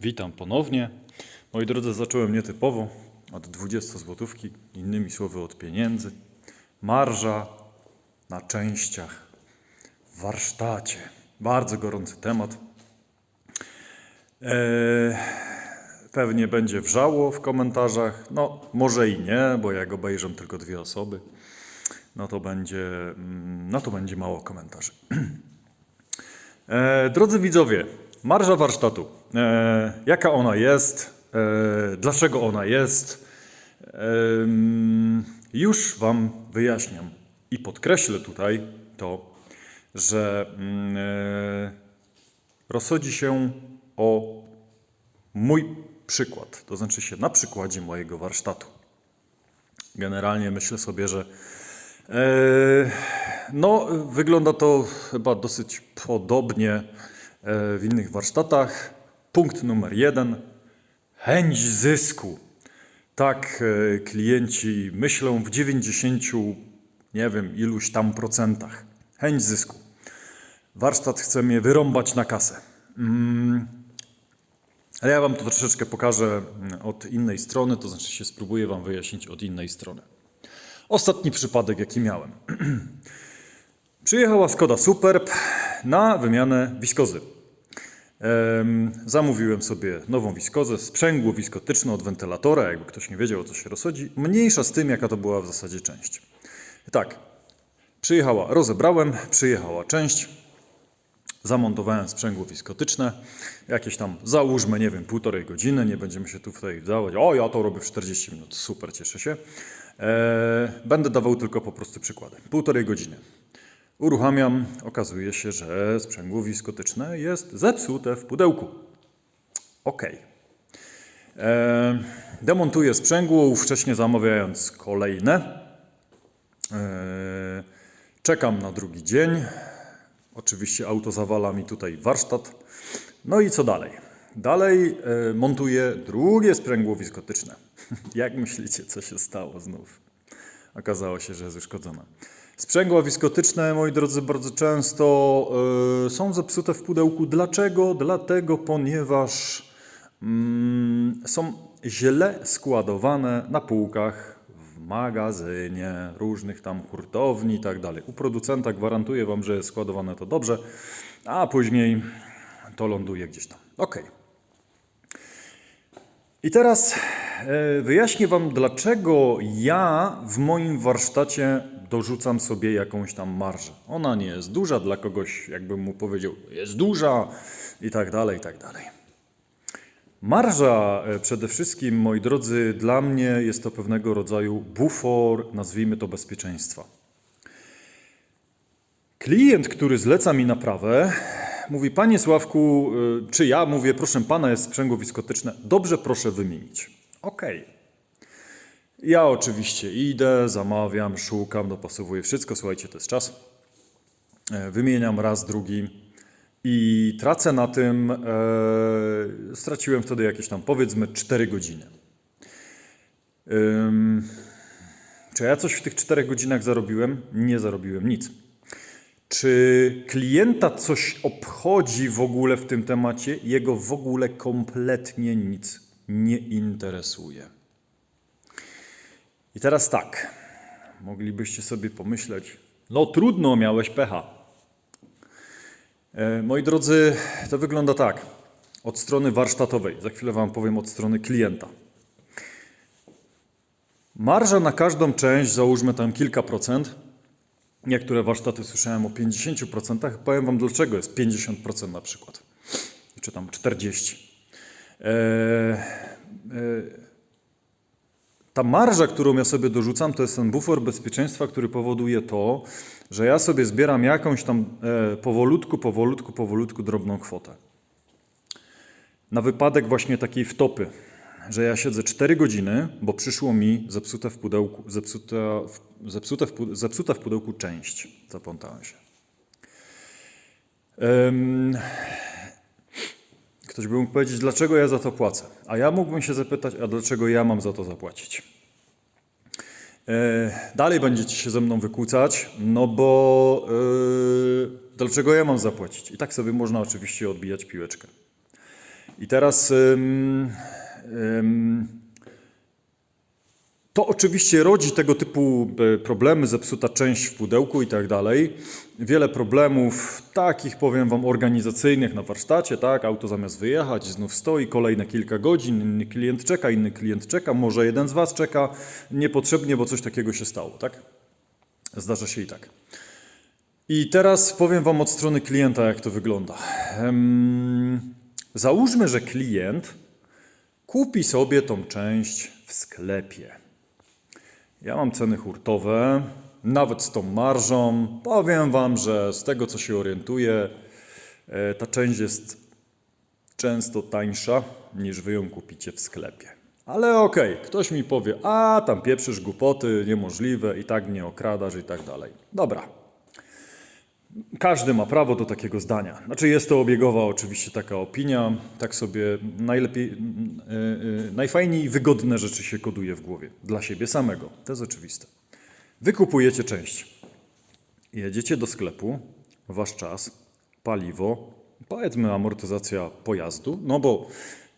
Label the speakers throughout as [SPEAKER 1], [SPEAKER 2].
[SPEAKER 1] Witam ponownie. Moi drodzy, zacząłem nietypowo od 20 złotówki, innymi słowy od pieniędzy. Marża na częściach w warsztacie. Bardzo gorący temat. Eee, pewnie będzie wrzało w komentarzach. No, może i nie, bo jak obejrzą tylko dwie osoby, no to będzie, mm, no to będzie mało komentarzy. E, drodzy widzowie, marża warsztatu. E, jaka ona jest? E, dlaczego ona jest? Już Wam wyjaśniam i podkreślę tutaj to, że mm, e, rozchodzi się o mój przykład, to znaczy się na przykładzie mojego warsztatu. Generalnie myślę sobie, że no, wygląda to chyba dosyć podobnie w innych warsztatach. Punkt numer jeden. Chęć zysku. Tak e, klienci myślą w 90, nie wiem, iluś tam procentach. Chęć zysku. Warsztat chce mnie wyrąbać na kasę. Mm, ale ja Wam to troszeczkę pokażę mm, od innej strony, to znaczy się spróbuję Wam wyjaśnić od innej strony. Ostatni przypadek, jaki miałem. Przyjechała Skoda Superb na wymianę wiskozy. Em, zamówiłem sobie nową wiskozę, sprzęgło wiskotyczne od wentylatora, jakby ktoś nie wiedział o co się rozchodzi. Mniejsza z tym, jaka to była w zasadzie część. Tak, przyjechała, rozebrałem, przyjechała część, zamontowałem sprzęgło wiskotyczne, jakieś tam, załóżmy, nie wiem, półtorej godziny, nie będziemy się tu tutaj wdawać, o ja to robię w 40 minut, super, cieszę się. E, będę dawał tylko po prostu przykłady. Półtorej godziny. Uruchamiam, okazuje się, że sprzęgło wiskotyczne jest zepsute w pudełku. Ok. E, demontuję sprzęgło, ówcześnie zamawiając kolejne. E, czekam na drugi dzień. Oczywiście auto zawala mi tutaj warsztat. No i co dalej? Dalej e, montuję drugie sprzęgło wiskotyczne. Jak myślicie, co się stało znów? Okazało się, że jest uszkodzone. Sprzęgła wiskotyczne, moi drodzy, bardzo często e, są zepsute w pudełku. Dlaczego? Dlatego, ponieważ mm, są źle składowane na półkach w magazynie, różnych tam hurtowni i tak dalej. U producenta gwarantuję Wam, że jest składowane to dobrze, a później to ląduje gdzieś tam. Ok. I teraz e, wyjaśnię Wam, dlaczego ja w moim warsztacie dorzucam sobie jakąś tam marżę. Ona nie jest duża, dla kogoś, jakbym mu powiedział, jest duża i tak dalej, i tak dalej. Marża e, przede wszystkim, moi drodzy, dla mnie jest to pewnego rodzaju bufor, nazwijmy to bezpieczeństwa. Klient, który zleca mi naprawę, mówi: Panie Sławku, y, czy ja mówię, proszę pana, jest sprzęgło wiskotyczne, dobrze, proszę wymienić. Okej. Ja oczywiście idę, zamawiam, szukam, dopasowuję wszystko. Słuchajcie, to jest czas. E, Wymieniam raz, drugi i tracę na tym. E, straciłem wtedy jakieś tam, powiedzmy, 4 godziny. Ym, czy ja coś w tych 4 godzinach zarobiłem? Nie zarobiłem nic. Czy klienta coś obchodzi w ogóle w tym temacie? Jego w ogóle kompletnie nic nie interesuje. I teraz tak, moglibyście sobie pomyśleć, no trudno, miałeś pecha. E, moi drodzy, to wygląda tak. Od strony warsztatowej, za chwilę Wam powiem od strony klienta. Marża na każdą część, załóżmy tam kilka procent. Niektóre warsztaty słyszałem o 50%. Powiem Wam dlaczego jest 50% na przykład, czy tam 40%. Eee, e, ta marża, którą ja sobie dorzucam, to jest ten bufor bezpieczeństwa, który powoduje to, że ja sobie zbieram jakąś tam e, powolutku, powolutku, powolutku drobną kwotę. Na wypadek właśnie takiej wtopy, że ja siedzę 4 godziny, bo przyszło mi zepsute w pudełku, zepsuta w, zepsute w, zepsuta w pudełku część. Zaplątałem się. Em, Ktoś by mógł powiedzieć, dlaczego ja za to płacę? A ja mógłbym się zapytać, a dlaczego ja mam za to zapłacić? E, Dalej będziecie się ze mną wykłócać, no bo e, dlaczego ja mam zapłacić? I tak sobie można oczywiście odbijać piłeczkę. I teraz ym, ym, to oczywiście rodzi tego typu e, problemy, zepsuta część w pudełku i tak dalej. Wiele problemów takich, powiem Wam, organizacyjnych na warsztacie, tak? Auto zamiast wyjechać, znów stoi kolejne kilka godzin, inny klient czeka, inny klient czeka, może jeden z Was czeka niepotrzebnie, bo coś takiego się stało, tak? Zdarza się i tak. I teraz powiem Wam od strony klienta, jak to wygląda. Em, załóżmy, że klient kupi sobie tą część w sklepie. Ja mam ceny hurtowe, nawet z tą marżą. Powiem Wam, że z tego co się orientuję, e, ta część jest często tańsza niż Wy ją kupicie w sklepie. Ale okej, ktoś mi powie, a tam pieprzysz głupoty, niemożliwe i tak nie okradasz i tak dalej. Dobra. Każdy ma prawo do takiego zdania. Znaczy jest to obiegowa oczywiście taka opinia, tak sobie najlepiej, yy, najfajniej wygodne rzeczy się koduje w głowie dla siebie samego. To jest oczywiste. Wy kupujecie część. Jedziecie do sklepu, wasz czas, paliwo, powiedzmy amortyzacja pojazdu, no bo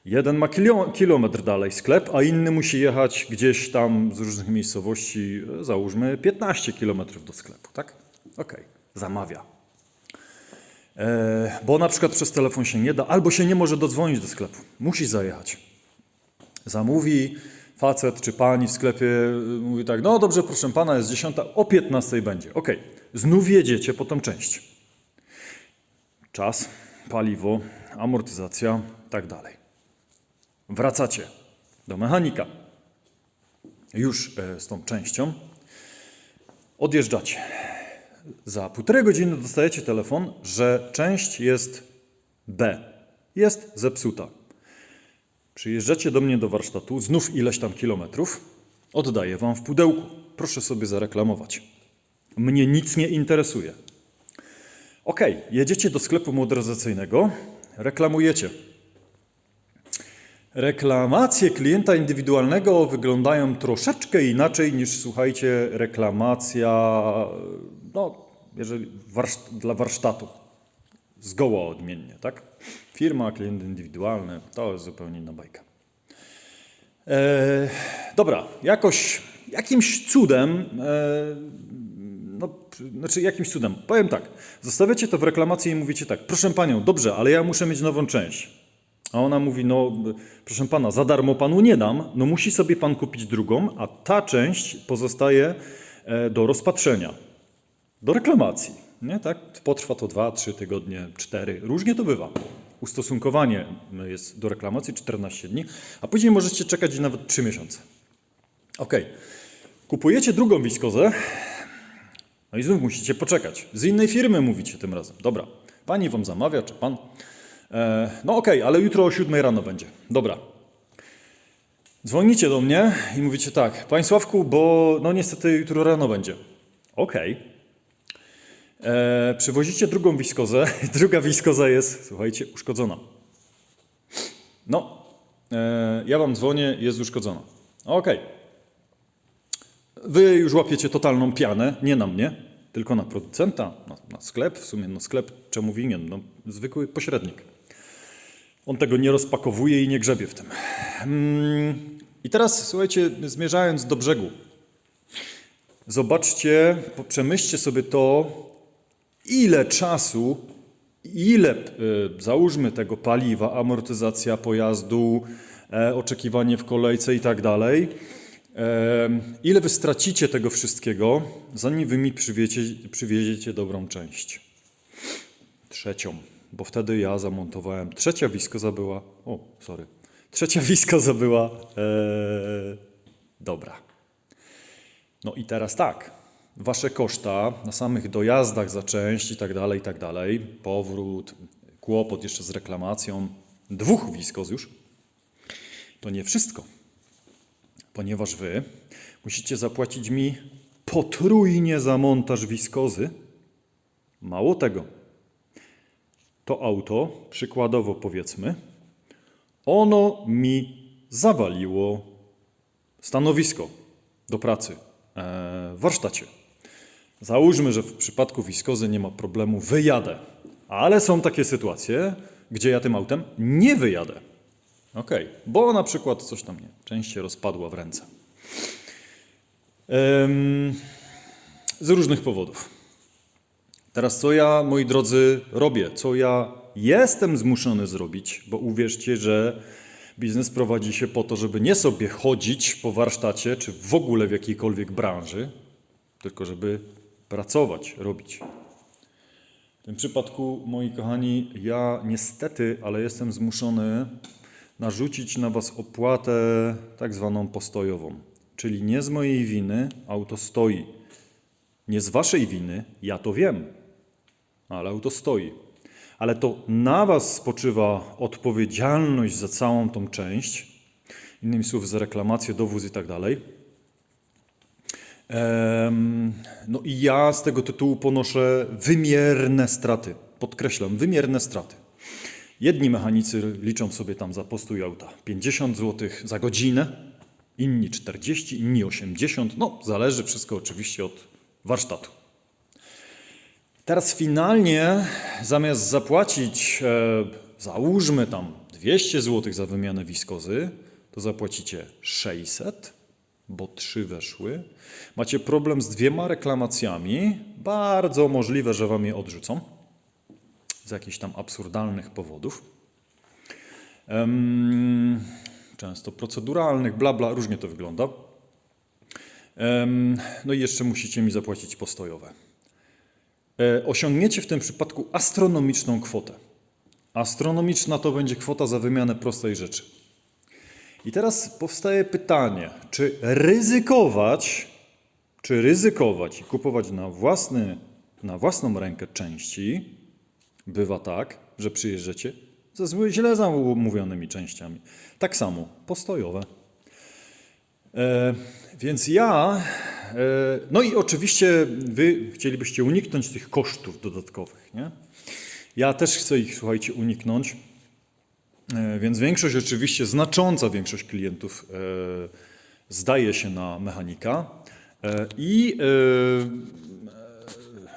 [SPEAKER 1] jeden ma kilometr dalej sklep, a inny musi jechać gdzieś tam z różnych miejscowości, e, załóżmy 15 kilometrów do sklepu, tak? Okej, zamawia. E, bo na przykład przez telefon się nie da, albo się nie może dodzwonić do sklepu. Musi zajechać. Zamówi facet czy pani w sklepie, y, mówi tak, no dobrze, proszę pana, jest 10, o 15 będzie. Okej, znów jedziecie po tą część. Czas, paliwo, amortyzacja, tak dalej. Wracacie do mechanika. Już e, z tą częścią. Odjeżdżacie. Za półtorej godziny dostajecie telefon, że część jest B. Jest zepsuta. Przyjeżdżacie do mnie do warsztatu, znów ileś tam kilometrów, oddaję wam w pudełku. Proszę sobie zareklamować. Mnie nic nie interesuje. Ok, jedziecie do sklepu motoryzacyjnego, reklamujecie. Reklamacje klienta indywidualnego wyglądają troszeczkę inaczej niż, słuchajcie, reklamacja, no, jeżeli warszt- dla warsztatu. Zgoła odmiennie, tak? Firma, klient indywidualny, to jest zupełnie inna bajka. E, dobra, jakoś, jakimś cudem, e, no, znaczy jakimś cudem, powiem tak, zostawiacie to w reklamacji i mówicie tak, proszę panią, dobrze, ale ja muszę mieć nową część. A ona mówi, no proszę pana, za darmo panu nie dam, no musi sobie pan kupić drugą, a ta część pozostaje e, do rozpatrzenia, do reklamacji. Nie? Tak? Potrwa to 2, 3 tygodnie, 4, różnie to bywa. Ustosunkowanie jest do reklamacji 14 dni, a później możecie czekać nawet 3 miesiące. Ok. Kupujecie drugą wiskozę, no i znów musicie poczekać. Z innej firmy mówicie tym razem. Dobra, pani wam zamawia, czy pan. E, no okej, ale jutro o 7 rano będzie. Dobra. Dzwonicie do mnie i mówicie tak, Panie Sławku, bo no niestety jutro rano będzie. Okej. E, Przywozicie drugą wiskozę. Druga wiskoza jest, słuchajcie, uszkodzona. No, e, ja wam dzwonię, jest uszkodzona. Okej. Wy już łapiecie totalną pianę, nie na mnie, tylko na producenta, na, na sklep, w sumie na sklep, czemu winien? No, zwykły pośrednik. On tego nie rozpakowuje i nie grzebie w tym. Mm, I teraz, słuchajcie, zmierzając do brzegu, zobaczcie, przemyślcie sobie to, ile czasu, ile, e, załóżmy tego paliwa, amortyzacja pojazdu, e, oczekiwanie w kolejce i tak dalej, e, ile wy stracicie tego wszystkiego, zanim wy mi przywieziecie, przywieziecie dobrą część. Trzecią, bo wtedy ja zamontowałem. Trzecia wiskoza była. O, sorry. Trzecia wiskoza była e, dobra. No i teraz tak. Wasze koszta na samych dojazdach za część i tak dalej, i tak dalej, powrót, kłopot jeszcze z reklamacją, dwóch wiskoz już, to nie wszystko. Ponieważ wy musicie zapłacić mi potrójnie za montaż wiskozy. Mało tego, to auto, przykładowo powiedzmy, ono mi zawaliło stanowisko do pracy e, w warsztacie. Załóżmy, że w przypadku wiskozy nie ma problemu, wyjadę. Ale są takie sytuacje, gdzie ja tym autem nie wyjadę. Okej, bo na przykład coś tam nie, część się rozpadła w ręce. Z różnych powodów. Teraz co ja, moi drodzy, robię? Co ja jestem zmuszony zrobić? Bo uwierzcie, że biznes prowadzi się po to, żeby nie sobie chodzić po warsztacie, czy w ogóle w jakiejkolwiek branży, tylko żeby pracować, robić. W tym przypadku, moi kochani, ja niestety, ale jestem zmuszony narzucić na Was opłatę tak zwaną postojową. Czyli nie z mojej winy auto stoi. Nie z Waszej winy, ja to wiem, ale auto stoi. Ale to na Was spoczywa odpowiedzialność za całą tą część, innymi słowy, za reklamację, dowóz i tak dalej. No i ja z tego tytułu ponoszę wymierne straty. Podkreślam, wymierne straty. Jedni mechanicy liczą sobie tam za postój auta 50 zł za godzinę, inni 40, inni 80. No, zależy wszystko oczywiście od warsztatu. Teraz finalnie zamiast zapłacić, e, załóżmy tam 200 zł za wymianę wiskozy, to zapłacicie 600, bo trzy weszły. Macie problem z dwiema reklamacjami. Bardzo możliwe, że wam je odrzucą z jakichś tam absurdalnych powodów. Em, często proceduralnych, bla bla, różnie to wygląda. Em, no i jeszcze musicie mi zapłacić postojowe. E, osiągniecie w tym przypadku astronomiczną kwotę. Astronomiczna to będzie kwota za wymianę prostej rzeczy. I teraz powstaje pytanie, czy ryzykować, czy ryzykować i kupować na, własny, na własną rękę części, bywa tak, że przyjeżdżacie ze źle zamówionymi częściami. Tak samo postojowe. E, więc ja, no i oczywiście wy chcielibyście uniknąć tych kosztów dodatkowych, nie? Ja też chcę ich, słuchajcie, uniknąć. E, Więc większość, oczywiście znacząca większość klientów e, zdaje się na mechanika e, i, e, e,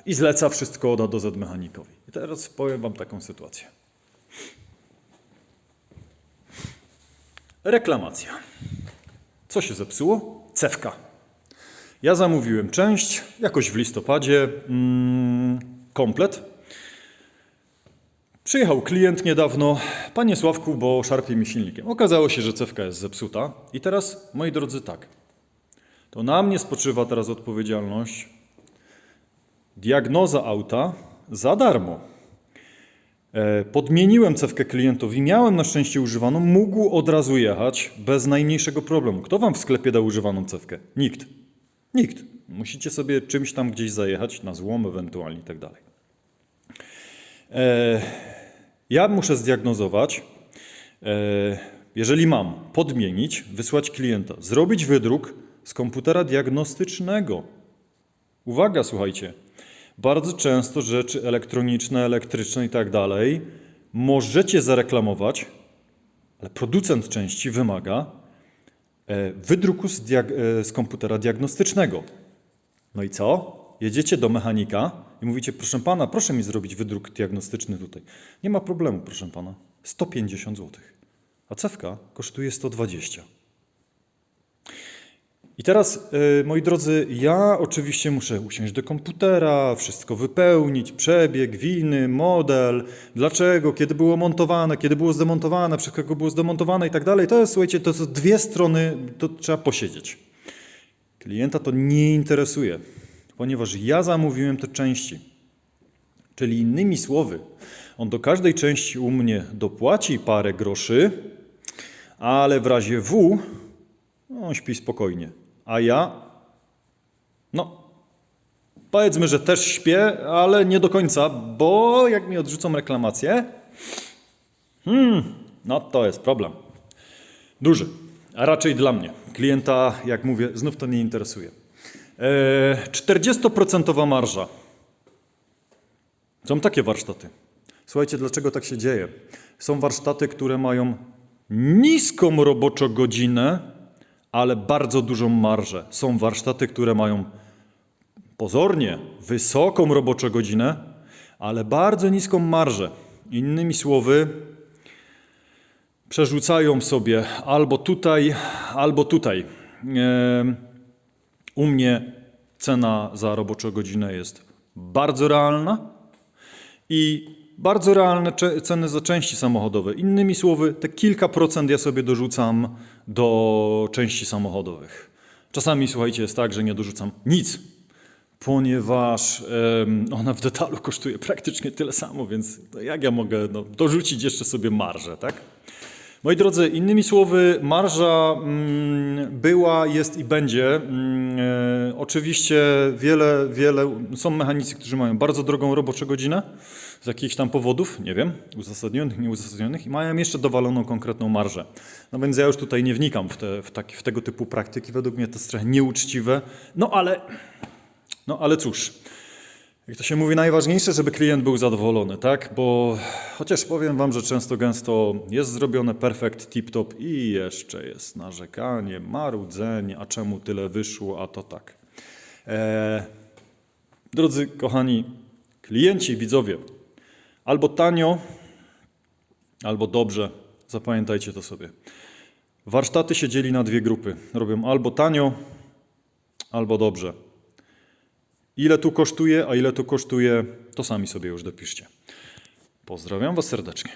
[SPEAKER 1] i zleca wszystko od A do Z mechanikowi. I teraz powiem Wam taką sytuację. Reklamacja. Co się zepsuło? Cewka. Ja zamówiłem część, jakoś w listopadzie, mm, komplet. Przyjechał klient niedawno, panie Sławku, bo szarpie mi silnikiem. Okazało się, że cewka jest zepsuta. I teraz, moi drodzy, tak. To na mnie spoczywa teraz odpowiedzialność. Diagnoza auta za darmo. E, Podmieniłem cewkę klientowi, miałem na szczęście używaną, mógł od razu jechać bez najmniejszego problemu. Kto wam w sklepie da używaną cewkę? Nikt. Nikt. Musicie sobie czymś tam gdzieś zajechać, na złom ewentualnie i tak dalej. E, Ja muszę zdiagnozować, e, jeżeli mam podmienić, wysłać klienta, zrobić wydruk z komputera diagnostycznego. Uwaga, słuchajcie. Bardzo często rzeczy elektroniczne, elektryczne i tak dalej możecie zareklamować, ale producent części wymaga wydruku z, e, z komputera diagnostycznego. No i co? Jedziecie do mechanika i mówicie, proszę pana, proszę mi zrobić wydruk diagnostyczny tutaj. Nie ma problemu, proszę pana. 150 zł. A cewka kosztuje 120. I teraz, y, moi drodzy, ja oczywiście muszę usiąść do komputera, wszystko wypełnić, przebieg, winy, model, dlaczego, kiedy było montowane, kiedy było zdemontowane, przez kogo było zdemontowane i tak dalej. To jest, słuchajcie, to są dwie strony, to trzeba posiedzieć. Klienta to nie interesuje, ponieważ ja zamówiłem te części. Czyli innymi słowy, on do każdej części u mnie dopłaci parę groszy, ale w razie W no, on śpi spokojnie. A ja, no, powiedzmy, że też śpię, ale nie do końca, bo jak mi odrzucą reklamację, hmm, no to jest problem. Duży, a raczej dla mnie. Klienta, jak mówię, znów to nie interesuje. Eee, 40% marża. Są takie warsztaty. Słuchajcie, dlaczego tak się dzieje? Są warsztaty, które mają niską roboczo godzinę, ale bardzo dużą marżę. Są warsztaty, które mają pozornie wysoką roboczo godzinę, ale bardzo niską marżę. Innymi słowy, przerzucają sobie albo tutaj, albo tutaj. U mnie cena za roboczą godzinę jest bardzo realna i bardzo realne ceny za części samochodowe. Innymi słowy, te kilka procent ja sobie dorzucam do części samochodowych. Czasami, słuchajcie, jest tak, że nie dorzucam nic, ponieważ em, ona w detalu kosztuje praktycznie tyle samo, więc jak ja mogę no, dorzucić jeszcze sobie marżę, tak? Moi drodzy, innymi słowy, marża mm, była, jest i będzie. Mm, e, oczywiście wiele, wiele, są mechanicy, którzy mają bardzo drogą roboczą godzinę z jakichś tam powodów, nie wiem, uzasadnionych, nieuzasadnionych i mają jeszcze dowaloną konkretną marżę. No więc ja już tutaj nie wnikam w, te, w, taki, w tego typu praktyki. Według mnie to jest trochę nieuczciwe. No ale, no ale cóż. Jak to się mówi, najważniejsze, żeby klient był zadowolony, tak? Bo chociaż powiem Wam, że często gęsto jest zrobione perfekt, tip-top i jeszcze jest narzekanie, marudzenie, a czemu tyle wyszło, a to tak. Eee, drodzy kochani, klienci, widzowie, albo tanio, albo dobrze, zapamiętajcie to sobie. Warsztaty się dzieli na dwie grupy. Robią albo tanio, albo dobrze. Ile tu kosztuje, a ile tu kosztuje, to sami sobie już dopiszcie. Pozdrawiam Was serdecznie.